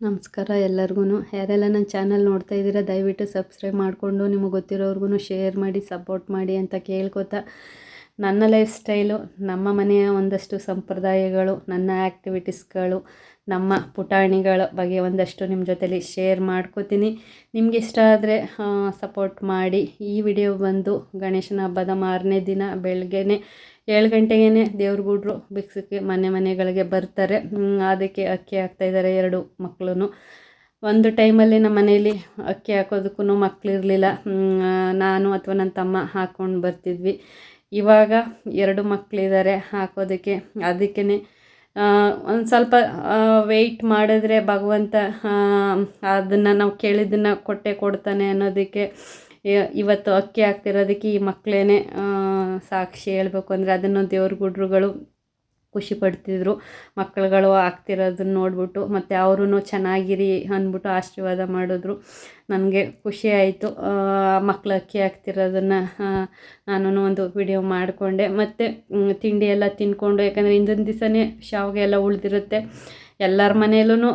ನಮಸ್ಕಾರ ಎಲ್ಲರಿಗೂ ಯಾರೆಲ್ಲ ನನ್ನ ಚಾನಲ್ ನೋಡ್ತಾ ಇದ್ದೀರಾ, ದಯವಿಟ್ಟು ಸಬ್ಸ್ಕ್ರೈಬ್ ಮಾಡಿಕೊಂಡು ನಿಮಗೆ ಗೊತ್ತಿರೋರ್ಗು ಶೇರ್ ಮಾಡಿ ಸಪೋರ್ಟ್ ಮಾಡಿ ಅಂತ ಕೇಳ್ಕೊತಾ. ನನ್ನ ಲೈಫ್ ಸ್ಟೈಲು ನಮ್ಮ ಮನೆಯ ಒಂದಷ್ಟು ಸಂಪ್ರದಾಯಗಳು, ನನ್ನ ಆ್ಯಕ್ಟಿವಿಟೀಸ್ಗಳು ನಮ್ಮ ಪುಟಾಣಿಗಳ ಬಗ್ಗೆ ಒಂದಷ್ಟು ನಿಮ್ಮ ಜೊತೆಲಿ ಶೇರ್ ಮಾಡ್ಕೋತೀನಿ. ನಿಮಗೆ ಇಷ್ಟ ಆದರೆ ಸಪೋರ್ಟ್ ಮಾಡಿ. ಈ ವಿಡಿಯೋ ಬಂದು ಗಣೇಶನ ಹಬ್ಬದ ಮಾರನೇ ದಿನ ಬೆಳಗ್ಗೆನೆ ಏಳು ಗಂಟೆಗೇ ದೇವ್ರ ಗುಡ್ರು ಬಿಕ್ಸಕ್ಕೆ ಮನೆ ಮನೆಗಳಿಗೆ ಬರ್ತಾರೆ. ಅದಕ್ಕೆ ಅಕ್ಕಿ ಹಾಕ್ತಾಯಿದ್ದಾರೆ ಎರಡು ಮಕ್ಕಳು ಒಂದು ಟೈಮಲ್ಲಿ ನಮ್ಮ ಮನೇಲಿ ಅಕ್ಕಿ ಹಾಕೋದಕ್ಕೂ ಮಕ್ಕಳಿರಲಿಲ್ಲ ನಾನು ಅಥವಾ ನನ್ನ ತಮ್ಮ ಹಾಕ್ಕೊಂಡು ಬರ್ತಿದ್ವಿ. ಇವಾಗ ಎರಡು ಮಕ್ಕಳಿದ್ದಾರೆ ಹಾಕೋದಕ್ಕೆ. ಅದಕ್ಕೇ ಒಂದು ಸ್ವಲ್ಪ ವೆಯ್ಟ್ ಮಾಡಿದ್ರೆ ಭಗವಂತ ಅದನ್ನು ನಾವು ಕೇಳಿದ್ದನ್ನು ಕೊಟ್ಟೆ ಕೊಡ್ತಾನೆ ಅನ್ನೋದಕ್ಕೆ ಇವತ್ತು ಅಕ್ಕಿ ಹಾಕ್ತಿರೋದಕ್ಕೆ ಈ ಮಕ್ಕಳೇ ಸಾಕ್ಷಿ ಹೇಳಬೇಕು ಅಂದರೆ ಅದನ್ನು ದೇವ್ರ ಗುಡ್ರುಗಳು ಖುಷಿ ಪಡ್ತಿದ್ರು. ಮಕ್ಕಳುಗಳು ಆಗ್ತಿರೋದನ್ನ ನೋಡ್ಬಿಟ್ಟು ಮತ್ತು ಅವರೂ ಚೆನ್ನಾಗಿರಿ ಅಂದ್ಬಿಟ್ಟು ಆಶೀರ್ವಾದ ಮಾಡಿದ್ರು. ನನಗೆ ಖುಷಿ ಆಯಿತು. ಮಕ್ಕಳು ಅಕ್ಕಿ ಆಗ್ತಿರೋದನ್ನು ನಾನು ಒಂದು ವಿಡಿಯೋ ಮಾಡಿಕೊಂಡೆ. ಮತ್ತು ತಿಂಡಿ ಎಲ್ಲ ತಿಂದ್ಕೊಂಡು ಯಾಕಂದರೆ ಹಿಂದಿನ ದಿವಸನೇ ಶಾವಿಗೆ ಎಲ್ಲ ಉಳಿದಿರುತ್ತೆ. ಎಲ್ಲರ ಮನೆಯಲ್ಲೂ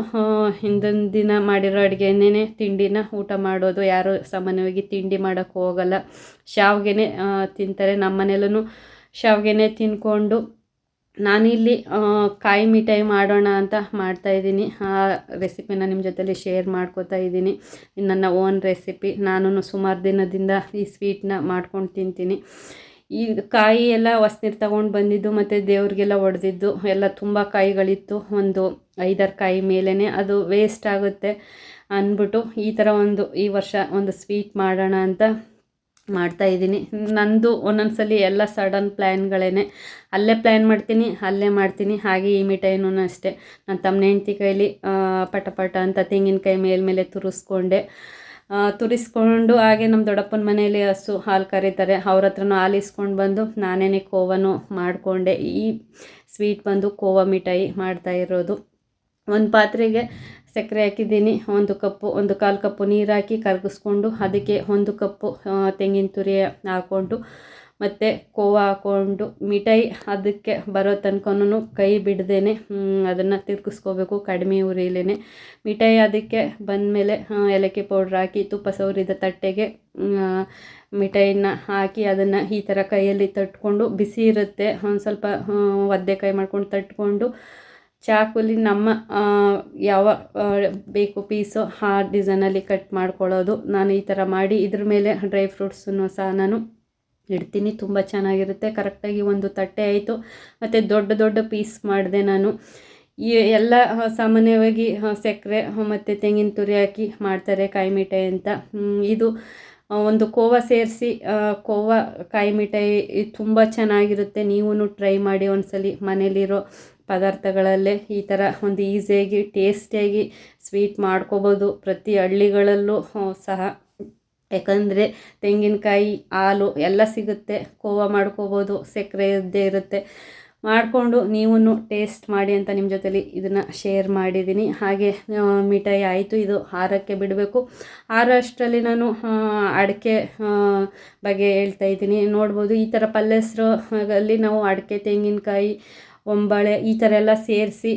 ಹಿಂದಿನ ದಿನ ಮಾಡಿರೋ ಅಡುಗೆನೇ ತಿಂಡಿನ ಊಟ ಮಾಡೋದು. ಯಾರು ಸಾಮಾನ್ಯವಾಗಿ ತಿಂಡಿ ಮಾಡೋಕ್ಕೆ ಹೋಗಲ್ಲ. ಶಾವಿಗೆನೇ ತಿಂತಾರೆ. ನಮ್ಮ ಮನೆಯಲ್ಲೂ ಶಾವಿಗೆನೇ ತಿಂದ್ಕೊಂಡು ನಾನಿಲ್ಲಿ ಕಾಯಿ ಮಿಠಾಯಿ ಮಾಡೋಣ ಅಂತ ಮಾಡ್ತಾಯಿದ್ದೀನಿ ಆ ರೆಸಿಪಿನ ನಿಮ್ಮ ಜೊತೆಲಿ ಶೇರ್ ಮಾಡ್ಕೋತಾ ಇದ್ದೀನಿ. ನನ್ನ ಓನ್ ರೆಸಿಪಿ. ನಾನು ಸುಮಾರು ದಿನದಿಂದ ಈ ಸ್ವೀಟ್ನ ಮಾಡ್ಕೊಂಡು ತಿಂತೀನಿ. ಈ ಕಾಯಿ ಎಲ್ಲ ಹೊಸ್ನೀರು ತೊಗೊಂಡು ಬಂದಿದ್ದು ಮತ್ತು ದೇವ್ರಿಗೆಲ್ಲ ಒಡೆದಿದ್ದು, ಎಲ್ಲ ತುಂಬ ಕಾಯಿಗಳಿತ್ತು. ಒಂದು ಐದಾರು ಕಾಯಿ ಮೇಲೇ ಅದು ವೇಸ್ಟ್ ಆಗುತ್ತೆ ಅಂದ್ಬಿಟ್ಟು ಈ ಥರ ಒಂದು ಈ ವರ್ಷ ಒಂದು ಸ್ವೀಟ್ ಮಾಡೋಣ ಅಂತ ಮಾಡ್ತಾಯಿದ್ದೀನಿ ನಂದು ಒಂದೊಂದು ಸಲ ಎಲ್ಲ ಸಡನ್ ಪ್ಲ್ಯಾನ್ಗಳೇ ಅಲ್ಲೇ ಪ್ಲ್ಯಾನ್ ಮಾಡ್ತೀನಿ, ಅಲ್ಲೇ ಮಾಡ್ತೀನಿ. ಹಾಗೆ ಈ ಮಿಠಾಯಿನೂ ಅಷ್ಟೇ. ನನ್ನ ತಮ್ಮ ಹೆಂಡ್ತಿ ಕೈಲಿ ಪಟ ಅಂತ ತೆಂಗಿನಕಾಯಿ ಮೇಲ್ಮೇಲೆ ತುರಿಸ್ಕೊಂಡೆ. ತುರಿಸ್ಕೊಂಡು ಹಾಗೆ ನಮ್ಮ ದೊಡ್ಡಪ್ಪನ ಮನೆಯಲ್ಲಿ ಹಸು, ಹಾಲು ಕರೀತಾರೆ. ಅವ್ರ ಹತ್ರನೂ ಹಾಲು ಇಸ್ಕೊಂಡು ಬಂದು ನಾನೇ ಕೋವನು ಮಾಡಿಕೊಂಡೆ. ಈ ಸ್ವೀಟ್ ಬಂದು ಕೋವಾ ಮಿಠಾಯಿ ಮಾಡ್ತಾ ಇರೋದು. ಒಂದು ಪಾತ್ರೆಗೆ ಸಕ್ಕರೆ ಹಾಕಿದ್ದೀನಿ. ಒಂದು ಕಪ್ಪು, ಒಂದು ಕಾಲು ಕಪ್ಪು ನೀರು ಹಾಕಿ ಕರಗಿಸ್ಕೊಂಡು ಅದಕ್ಕೆ ಒಂದು ಕಪ್ಪು ತೆಂಗಿನ ತುರಿ ಹಾಕ್ಕೊಂಡು ಮತ್ತು ಕೋವಾ ಹಾಕ್ಕೊಂಡು ಮಿಠಾಯಿ ಅದಕ್ಕೆ ಬರೋ ತನಕನೂ ಕೈ ಬಿಡ್ದೇ ಅದನ್ನು ತಿರ್ಗಿಸ್ಕೋಬೇಕು ಕಡಿಮೆ ಉರಿಲೇ ಮಿಠಾಯಿ ಅದಕ್ಕೆ ಬಂದಮೇಲೆ ಏಲಕ್ಕಿ ಪೌಡ್ರ್ ಹಾಕಿ, ತುಪ್ಪ ಸವರಿದ ತಟ್ಟೆಗೆ ಮಿಠಾಯಿನ ಹಾಕಿ ಅದನ್ನು ಈ ಥರ ಕೈಯಲ್ಲಿ ತಟ್ಕೊಂಡು ಬಿಸಿ ಇರುತ್ತೆ. ಒಂದು ಸ್ವಲ್ಪ ಒದ್ದೆಕಾಯಿ ಮಾಡ್ಕೊಂಡು ತಟ್ಕೊಂಡು ಚಾಕುಲಿ ನಮ್ಮ ಯಾವ ಬೇಕು ಪೀಸು ಆ ಡಿಸೈನಲ್ಲಿ ಕಟ್ ಮಾಡ್ಕೊಳ್ಳೋದು. ನಾನು ಈ ಥರ ಮಾಡಿ ಇದ್ರ ಮೇಲೆ ಡ್ರೈ ಫ್ರೂಟ್ಸನ್ನು ಸಹ ನಾನು ಇಡ್ತೀನಿ. ತುಂಬ ಚೆನ್ನಾಗಿರುತ್ತೆ. ಕರೆಕ್ಟಾಗಿ ಒಂದು ತಟ್ಟೆ ಆಯಿತು. ಮತ್ತು ದೊಡ್ಡ ದೊಡ್ಡ ಪೀಸ್ ಮಾಡಿದೆ ನಾನು. ಈ ಎಲ್ಲ ಸಾಮಾನ್ಯವಾಗಿ ಸಕ್ಕರೆ ಮತ್ತು ತೆಂಗಿನ ತುರಿ ಹಾಕಿ ಮಾಡ್ತಾರೆ ಕಾಯಿ ಮಿಠಾಯಿ ಅಂತ. ಇದು ಒಂದು ಕೋವಾ ಸೇರಿಸಿ ಕೋವಾ ಕಾಯಿ ಮಿಠಾಯಿ ತುಂಬ ಚೆನ್ನಾಗಿರುತ್ತೆ. ನೀವು ಟ್ರೈ ಮಾಡಿ ಒಂದ್ಸಲಿ ಮನೇಲಿರೋ ಪದಾರ್ಥಗಳಲ್ಲೇ ಈ ಥರ ಒಂದು ಈಸಿಯಾಗಿ, ಟೇಸ್ಟಿಯಾಗಿ ಸ್ವೀಟ್ ಮಾಡ್ಕೋಬೋದು. ಪ್ರತಿ ಹಳ್ಳಿಗಳಲ್ಲೂ ಸಹ. ಯಾಕಂದರೆ ತೆಂಗಿನಕಾಯಿ, ಹಾಲು ಎಲ್ಲ ಸಿಗುತ್ತೆ. ಕೋವಾ ಮಾಡ್ಕೋಬೋದು, ಸಕ್ಕರೆ ಇದ್ದೇ ಇರುತ್ತೆ. ಮಾಡಿಕೊಂಡು ನೀವು ಟೇಸ್ಟ್ ಮಾಡಿ ಅಂತ ನಿಮ್ಮ ಜೊತೆಲಿ ಇದನ್ನು ಶೇರ್ ಮಾಡಿದ್ದೀನಿ. ಹಾಗೆ ಮಿಠಾಯಿ ಆಯಿತು. ಇದು ಹಾರಕ್ಕೆ ಬಿಡಬೇಕು. ಹಾರೋ ಅಷ್ಟರಲ್ಲಿ ನಾನು ಅಡಿಕೆ ಬಗ್ಗೆ ಹೇಳ್ತಾ ಇದ್ದೀನಿ. ನೋಡ್ಬೋದು ಈ ಥರ ಪಲ್ಯಸ್ರಲ್ಲಿ ನಾವು ಅಡಿಕೆ, ತೆಂಗಿನಕಾಯಿ ಒಂಬಳೆ ಈ ಥರ ಎಲ್ಲ ಸೇರಿಸಿ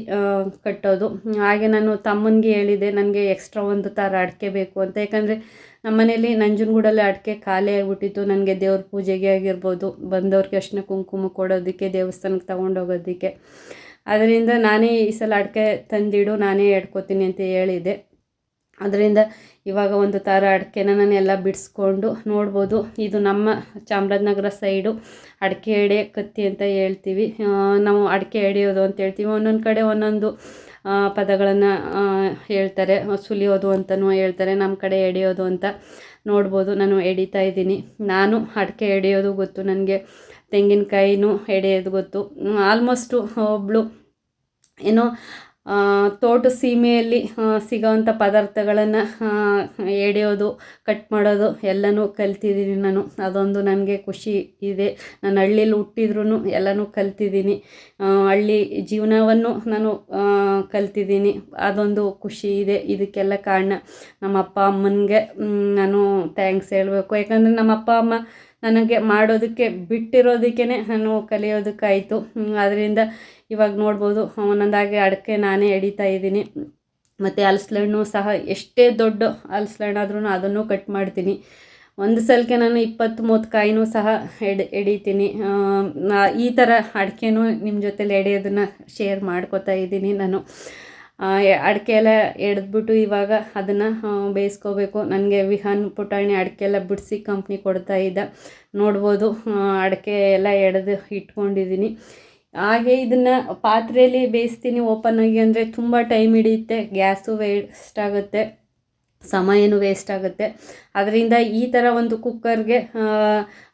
ಕಟ್ಟೋದು. ಹಾಗೆ ನಾನು ತಮ್ಮನಿಗೆ ಹೇಳಿದೆ ನನಗೆ ಎಕ್ಸ್ಟ್ರಾ ಒಂದು ಥರ ಅಡಿಕೆ ಬೇಕು ಅಂತ. ಯಾಕಂದರೆ ನಮ್ಮ ಮನೇಲಿ ನಂಜನಗೂಡಲ್ಲಿ ಅಡಿಕೆ ಖಾಲಿ ಆಗಿಬಿಟ್ಟಿತ್ತು. ನನಗೆ ದೇವ್ರ ಪೂಜೆಗೆ ಆಗಿರ್ಬೋದು, ಬಂದವ್ರಿಗೆ ಅರ್ಶಿನ ಕುಂಕುಮ ಕೊಡೋದಕ್ಕೆ, ದೇವಸ್ಥಾನಕ್ಕೆ ತೊಗೊಂಡೋಗೋದಕ್ಕೆ ಅದರಿಂದ ನಾನೇ ಈ ಸಲ ಅಡಿಕೆ ತಂದಿಡು, ನಾನೇ ಎಡ್ಕೋತೀನಿ ಅಂತ ಹೇಳಿದೆ. ಅದರಿಂದ ಇವಾಗ ಒಂದು ಥರ ಅಡಿಕೆನ ನಾನು ಎಲ್ಲ ಬಿಡಿಸ್ಕೊಂಡು ನೋಡ್ಬೋದು. ಇದು ನಮ್ಮ ಚಾಮರಾಜನಗರ ಸೈಡು ಅಡಿಕೆ ಎಡೆ ಕತ್ತಿ ಅಂತ ಹೇಳ್ತೀವಿ. ನಾವು ಅಡಿಕೆ ಎಡೆಯೋದು ಅಂತ ಹೇಳ್ತೀವಿ. ಒಂದೊಂದು ಕಡೆ ಒಂದೊಂದು ಪದಗಳನ್ನು ಹೇಳ್ತಾರೆ. ಸುಲಿಯೋದು ಅಂತಲೂ ಹೇಳ್ತಾರೆ. ನಮ್ಮ ಕಡೆ ಎಡೆಯೋದು ಅಂತ ನೋಡ್ಬೋದು. ನಾನು ಎಡಿತಾ ಇದ್ದೀನಿ. ನಾನು ಅಡಿಕೆ ಎಡೆಯೋದು ಗೊತ್ತು. ನನಗೆ ತೆಂಗಿನಕಾಯಿನೂ ಎಡೆಯೋದು ಗೊತ್ತು. ಆಲ್ಮೋಸ್ಟು ಒಬ್ಬಳು ಏನೋ ತೋಟ ಸೀಮೆಯಲ್ಲಿ ಸಿಗೋವಂಥ ಪದಾರ್ಥಗಳನ್ನು ಎಡೆಯೋದು ಕಟ್ ಮಾಡೋದು ಎಲ್ಲನೂ ಕಲ್ತಿದ್ದೀನಿ ನಾನು. ಅದೊಂದು ನನಗೆ ಖುಷಿ ಇದೆ. ನಾನು ಹಳ್ಳಿಲಿ ಹುಟ್ಟಿದ್ರೂ ಎಲ್ಲನೂ ಕಲ್ತಿದ್ದೀನಿ. ಹಳ್ಳಿ ಜೀವನವನ್ನು ನಾನು ಕಲ್ತಿದ್ದೀನಿ. ಅದೊಂದು ಖುಷಿ ಇದೆ. ಇದಕ್ಕೆಲ್ಲ ಕಾರಣ ನಮ್ಮ ಅಪ್ಪ ಅಮ್ಮನಿಗೆ ನಾನು ಥ್ಯಾಂಕ್ಸ್ ಹೇಳಬೇಕು. ಯಾಕಂದರೆ ನಮ್ಮ ಅಪ್ಪ ಅಮ್ಮ ನನಗೆ ಮಾಡೋದಕ್ಕೆ ಬಿಟ್ಟಿರೋದಕ್ಕೆ ನಾನು ಕಲಿಯೋದಕ್ಕಾಯಿತು. ಅದರಿಂದ ಇವಾಗ ನೋಡ್ಬೋದು, ಒಂದೊಂದಾಗಿ ಅಡಿಕೆ ನಾನೇ ಎಡಿತಾ ಇದ್ದೀನಿ. ಮತ್ತು ಹಲಸ್ಲಣ್ಣು ಸಹ ಎಷ್ಟೇ ದೊಡ್ಡ ಹಲಸ್ಲಣ್ಣಾದ್ರೂ ಅದನ್ನು ಕಟ್ ಮಾಡ್ತೀನಿ. ಒಂದು ಸಲಕ್ಕೆ ನಾನು ಇಪ್ಪತ್ತು ಮೂವತ್ತು ಕಾಯಿನೂ ಸಹ ಎಡ್, ಎಡಿತೀನಿ. ಈ ಥರ ಅಡಿಕೆನೂ ನಿಮ್ಮ ಜೊತೆಲಿ ಎಡೆಯೋದನ್ನು ಶೇರ್ ಮಾಡ್ಕೋತಾ ಇದ್ದೀನಿ ನಾನು. ಅಡಿಕೆ ಎಲ್ಲ ಎಡೆದ್ಬಿಟ್ಟು ಇವಾಗ ಅದನ್ನು ಬೇಯಿಸ್ಕೋಬೇಕು. ನನಗೆ ವಿಹಾನ್ ಪುಟಾಣಿ ಅಡಿಕೆ ಎಲ್ಲ ಬಿಡಿಸಿ ಕಂಪ್ನಿ ಕೊಡ್ತಾ ಇದ್ದ. ನೋಡ್ಬೋದು ಅಡಿಕೆ ಎಲ್ಲ ಎಡೆದು ಇಟ್ಕೊಂಡಿದ್ದೀನಿ ಹಾಗೆ ಇದನ್ನು ಪಾತ್ರೆಯಲ್ಲಿ ಬೇಯಿಸ್ತೀನಿ ಓಪನ್ ಆಗಿ ಅಂದರೆ ತುಂಬ ಟೈಮ್ ಹಿಡಿಯುತ್ತೆ. ಗ್ಯಾಸು ವೇಸ್ಟ್ ಆಗುತ್ತೆ. ಸಮಯನೂ ವೇಸ್ಟ್ ಆಗುತ್ತೆ. ಅದರಿಂದ ಈ ಥರ ಒಂದು ಕುಕ್ಕರ್ಗೆ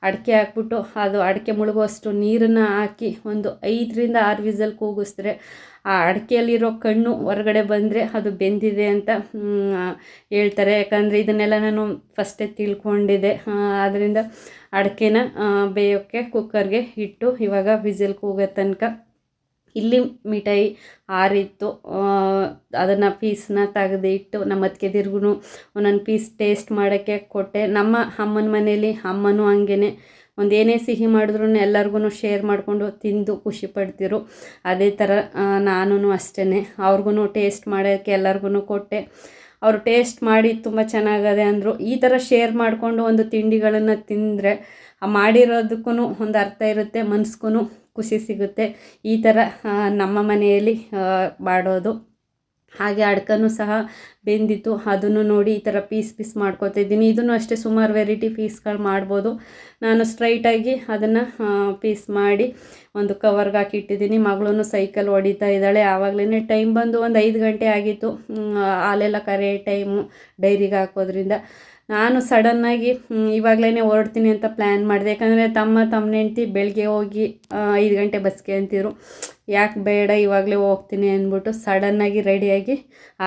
ಅಡಿಕೆ ಹಾಕ್ಬಿಟ್ಟು ಅದು ಅಡಿಕೆ ಮುಳುಗುವಷ್ಟು ನೀರನ್ನು ಹಾಕಿ ಒಂದು ಐದರಿಂದ ಆರು ವಿಸಲ್ ಕೂಗಿಸಿದ್ರೆ ಆ ಅಡಿಕೆಯಲ್ಲಿರೋ ಕಣ್ಣು ಹೊರಗಡೆ ಬಂದರೆ ಅದು ಬೆಂದಿದೆ ಅಂತ ಹೇಳ್ತಾರೆ. ಯಾಕಂದರೆ ಇದನ್ನೆಲ್ಲ ನಾನು ಫಸ್ಟೇ ತಿಳ್ಕೊಂಡಿದ್ದೆ. ಆದ್ದರಿಂದ ಅಡಿಕೆನ ಬೇಯೋಕ್ಕೆ ಕುಕ್ಕರ್ಗೆ ಇಟ್ಟು ಇವಾಗ ವಿಸಿಲ್ ಕೂಗೋ ತನಕ ಇಲ್ಲಿ ಮಿಠಾಯಿ ಆರಿತ್ತು. ಅದನ್ನು ಪೀಸನ್ನ ತೆಗೆದಿಟ್ಟು ನಮ್ಮ ಅತ್ತಿಗೆದಿರ್ಗೂ ಒಂದೊಂದು ಪೀಸ್ ಟೇಸ್ಟ್ ಮಾಡೋಕ್ಕೆ ಕೊಟ್ಟೆ. ನಮ್ಮ ಅಮ್ಮನ ಮನೇಲಿ ಅಮ್ಮನೂ ಹಂಗೇ ಒಂದು ಏನೇ ಸಿಹಿ ಮಾಡಿದ್ರು ಎಲ್ಲರಿಗೂ ಶೇರ್ ಮಾಡಿಕೊಂಡು ತಿಂದು ಖುಷಿ ಪಡ್ತಿರು. ಅದೇ ಥರ ನಾನು ಅಷ್ಟೇ ಅವ್ರಿಗೂ ಟೇಸ್ಟ್ ಮಾಡೋಕ್ಕೆ ಎಲ್ಲರಿಗೂ ಕೊಟ್ಟೆ. ಅವರು ಟೇಸ್ಟ್ ಮಾಡಿ ತುಂಬ ಚೆನ್ನಾಗದೆ ಅಂದರು, ಈ ಥರ ಶೇರ್ ಮಾಡಿಕೊಂಡು ಒಂದು ತಿಂಡಿಗಳನ್ನು ತಿಂದರೆ ಮಾಡಿರೋದಕ್ಕೂ ಒಂದು ಅರ್ಥ ಇರುತ್ತೆ ಮನ್ಸಿಗೂ ಖುಷಿ ಸಿಗುತ್ತೆ. ಈ ಥರ ನಮ್ಮ ಮನೆಯಲ್ಲಿ ಮಾಡೋದು. ಹಾಗೆ ಅಡ್ಕನೂ ಸಹ ಬೆಂದಿತ್ತು. ಅದನ್ನು ನೋಡಿ ಈ ಥರ ಪೀಸ್ ಪೀಸ್ ಮಾಡ್ಕೊತಾ ಇದ್ದೀನಿ. ಇದನ್ನು ಅಷ್ಟೇ ಸುಮಾರು ವೆರೈಟಿ ಪೀಸ್ಗಳು ಮಾಡ್ಬೋದು. ನಾನು ಸ್ಟ್ರೈಟಾಗಿ ಅದನ್ನು ಪೀಸ್ ಮಾಡಿ ಒಂದು ಕವರ್ಗೆ ಹಾಕಿಟ್ಟಿದ್ದೀನಿ. ಮಗಳೂ ಸೈಕಲ್ ಹೊಡಿತಾ ಇದ್ದಾಳೆ. ಆವಾಗಲೇ ಟೈಮ್ ಬಂದು ಒಂದು ಐದು ಗಂಟೆ ಆಗಿತ್ತು. ಹಾಲೆಲ್ಲ ಕರೆ ಟೈಮು ಡೈರಿಗೆ ಹಾಕೋದ್ರಿಂದ. ನಾನು ಸಡನ್ನಾಗಿ ಇವಾಗಲೇ ಹೊರಡ್ತೀನಿ ಅಂತ ಪ್ಲ್ಯಾನ್ ಮಾಡಿದೆ. ಯಾಕಂದರೆ ತಮ್ಮ ತಮ್ಮ ಹೆಂಡ್ತಿ ಬೆಳಗ್ಗೆ ಹೋಗಿ ಐದು ಗಂಟೆ ಬಸ್ಗೆ ಅಂತಿದ್ರು. ಯಾಕೆ ಬೇಡ, ಇವಾಗಲೇ ಹೋಗ್ತೀನಿ ಅಂದ್ಬಿಟ್ಟು ಸಡನ್ನಾಗಿ ರೆಡಿಯಾಗಿ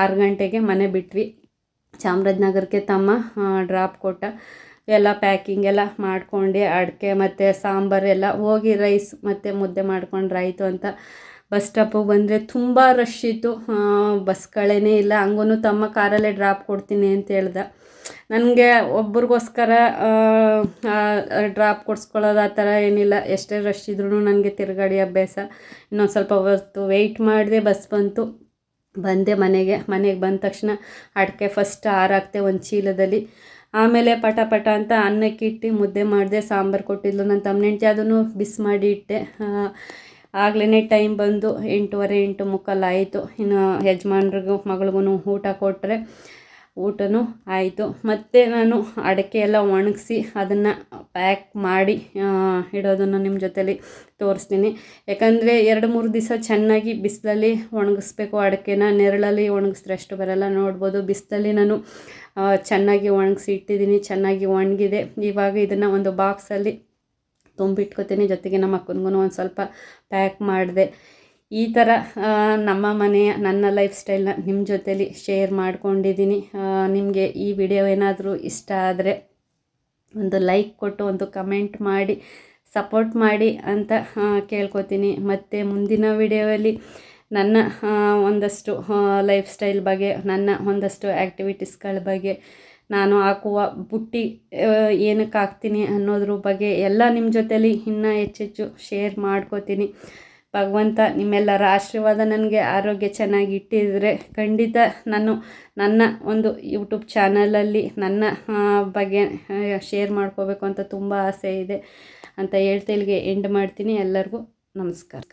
ಆರು ಗಂಟೆಗೆ ಮನೆ ಬಿಟ್ವಿ. ಚಾಮರಾಜನಗರಕ್ಕೆ ತಮ್ಮ ಡ್ರಾಪ್ ಕೊಟ್ಟ. ಎಲ್ಲ ಪ್ಯಾಕಿಂಗ್ ಎಲ್ಲ ಮಾಡ್ಕೊಂಡು, ಅಡಿಕೆ ಮತ್ತು ಸಾಂಬಾರು ಎಲ್ಲ ಹೋಗಿ ರೈಸ್ ಮತ್ತು ಮುದ್ದೆ ಮಾಡ್ಕೊಂಡ್ರಾಯಿತು ಅಂತ. ಬಸ್ ಸ್ಟಾಪಿಗೆ ಬಂದರೆ ತುಂಬ ರಶ್ ಇತ್ತು. ಬಸ್ಗಳೇ ಇಲ್ಲ. ಹಂಗೂ ತಮ್ಮ ಕಾರಲ್ಲೇ ಡ್ರಾಪ್ ಕೊಡ್ತೀನಿ ಅಂತ ಹೇಳ್ದೆ. ನನಗೆ ಒಬ್ರಿಗೋಸ್ಕರ ಡ್ರಾಪ್ ಕೊಡಿಸ್ಕೊಳ್ಳೋದು ಆ ಥರ ಏನಿಲ್ಲ. ಎಷ್ಟೇ ರಶ್ ಇದ್ರೂ ನನಗೆ ತಿರುಗಾಡಿ ಅಭ್ಯಾಸ. ಇನ್ನೊಂದು ಸ್ವಲ್ಪ ಹೊತ್ತು ವೆಯ್ಟ್ ಮಾಡಿದೆ ಬಸ್ ಬಂತು. ಬಂದೆ ಮನೆಗೆ. ಮನೆಗೆ ಬಂದ ತಕ್ಷಣ ಅಡಿಕೆ ಫಸ್ಟ್ ಹಾರಾಕ್ತೆ ಒಂದು ಚೀಲದಲ್ಲಿ. ಆಮೇಲೆ ಪಟ ಪಟ ಅಂತ ಅನ್ನಕ್ಕೆ ಇಟ್ಟು ಮುದ್ದೆ ಮಾಡಿದೆ, ಸಾಂಬಾರು ಕೊಟ್ಟಿದ್ಲು ನನ್ನ ತಮ್ಮನೆಂಟಿ ಅದನ್ನು ಬಿಸಿ ಮಾಡಿ ಇಟ್ಟೆ. ಆಗ್ಲೇ ಟೈಮ್ ಬಂದು ಎಂಟೂವರೆ ಎಂಟು ಮುಕ್ಕಾಲು ಆಯಿತು. ಇನ್ನು ಯಜಮಾನ್ರಿಗೂ ಮಗಳಿಗೂ ಊಟ ಕೊಟ್ಟರೆ ಊಟನೂ ಆಯಿತು. ಮತ್ತು ನಾನು ಅಡಿಕೆ ಎಲ್ಲ ಒಣಗಿಸಿ ಅದನ್ನು ಪ್ಯಾಕ್ ಮಾಡಿ ಇಡೋದನ್ನು ನಿಮ್ಮ ಜೊತೇಲಿ ತೋರಿಸ್ತೀನಿ. ಯಾಕಂದರೆ ಎರಡು ಮೂರು ದಿವಸ ಚೆನ್ನಾಗಿ ಬಿಸಿಲಲ್ಲಿ ಒಣಗಿಸ್ಬೇಕು ಅಡಿಕೆನ. ನೆರಳಲ್ಲಿ ಒಣಗಿಸಿದ್ರೆ ಅಷ್ಟು ಬರೋಲ್ಲ. ನೋಡ್ಬೋದು ಬಿಸಿಲಲ್ಲಿ ನಾನು ಚೆನ್ನಾಗಿ ಒಣಗಿಸಿ ಇಟ್ಟಿದ್ದೀನಿ, ಚೆನ್ನಾಗಿ ಒಣಗಿದೆ. ಇವಾಗ ಇದನ್ನು ಒಂದು ಬಾಕ್ಸಲ್ಲಿ ತುಂಬಿಟ್ಕೊತೀನಿ. ಜೊತೆಗೆ ನಮ್ಮ ಅಕ್ಕನಿಗೂ ಒಂದು ಸ್ವಲ್ಪ ಪ್ಯಾಕ್ ಮಾಡಿದೆ. ಈ ಥರ ನಮ್ಮ ಮನೆಯ ನನ್ನ ಲೈಫ್ ಸ್ಟೈಲ್ನ ನಿಮ್ಮ ಜೊತೇಲಿ ಶೇರ್ ಮಾಡ್ಕೊಂಡಿದ್ದೀನಿ ನಿಮಗೆ ಈ ವಿಡಿಯೋ ಏನಾದರೂ ಇಷ್ಟ ಆದರೆ ಒಂದು ಲೈಕ್ ಕೊಟ್ಟು, ಒಂದು ಕಮೆಂಟ್ ಮಾಡಿ ಸಪೋರ್ಟ್ ಮಾಡಿ ಅಂತ ಕೇಳ್ಕೊತೀನಿ. ಮತ್ತು ಮುಂದಿನ ವಿಡಿಯೋದಲ್ಲಿ ನನ್ನ ಒಂದಷ್ಟು ಲೈಫ್ ಸ್ಟೈಲ್ ಬಗ್ಗೆ, ನನ್ನ ಒಂದಷ್ಟು ಆ್ಯಕ್ಟಿವಿಟೀಸ್ಗಳ ಬಗ್ಗೆ, ನಾನು ಹಾಕುವ ಬುಟ್ಟಿ ಏನಕ್ಕೆ ಹಾಕ್ತೀನಿ ಅನ್ನೋದ್ರ ಬಗ್ಗೆ ಎಲ್ಲ ನಿಮ್ಮ ಜೊತೇಲಿ ಇನ್ನೂ ಹೆಚ್ಚೆಚ್ಚು ಶೇರ್ ಮಾಡ್ಕೋತೀನಿ. ಭಗವಂತ, ನಿಮ್ಮೆಲ್ಲರ ಆಶೀರ್ವಾದ ನನಗೆ, ಆರೋಗ್ಯ ಚೆನ್ನಾಗಿ ಇಟ್ಟಿದ್ರೆ ಖಂಡಿತ ನಾನು ನನ್ನ ಒಂದು ಯೂಟ್ಯೂಬ್ ಚಾನಲಲ್ಲಿ ನನ್ನ ಬಗ್ಗೆ ಶೇರ್ ಮಾಡ್ಕೋಬೇಕು ಅಂತ ತುಂಬ ಆಸೆ ಇದೆ ಅಂತ ಹೇಳ್ತಾ ಎಂಡ್ ಮಾಡ್ತೀನಿ. ಎಲ್ಲರಿಗೂ ನಮಸ್ಕಾರ.